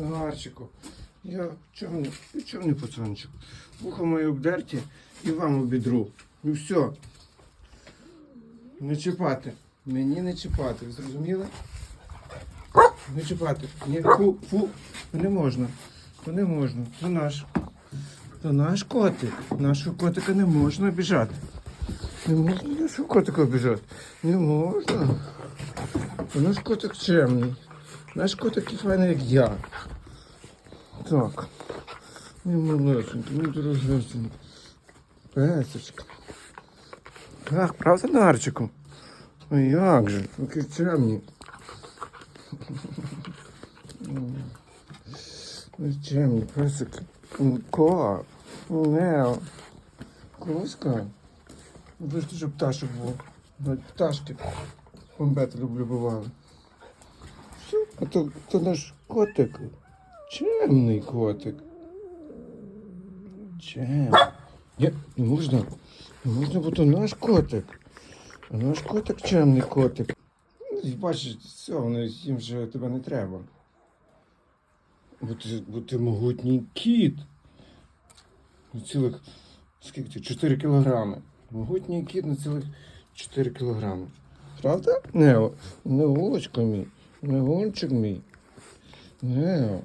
Гарчику. Я чорний, чорний пацанчик. Вухо моє обдерті і вам обідру. Ну все. Не чіпати. Мені не чіпати, ви зрозуміли? Не чіпати. Ні, фу, фу. Не можна. То не можна. То наш. То наш котик. Нашого котика не можна обіжати. Не можна нашого котика обіжати. Не можна. То наш котик чемний. Наш котик такий файний, як я. Так. Ну, малесенький, ну дорогесенький. Песочка. Так, правда, Нарчику? А як же? Який чемний. Ну, чемний, песик. Ко. Не. Кузька. Ви ж дуже пташок був. Пташки. Бомбети люблю бували. А то, то наш котик. Чемний котик. Чем? Ні, не можна. Не можна, бо то наш котик. А наш котик чемний котик. Ну, Бачиш, все, воно їм вже тебе не треба. Бо ти, бо ти могутній кіт. На цілих скільки ти? 4 кілограми. Могутній кіт на цілих 4 кілограми. Правда? Нео, Неолочко мій. Неончик мій. Нео.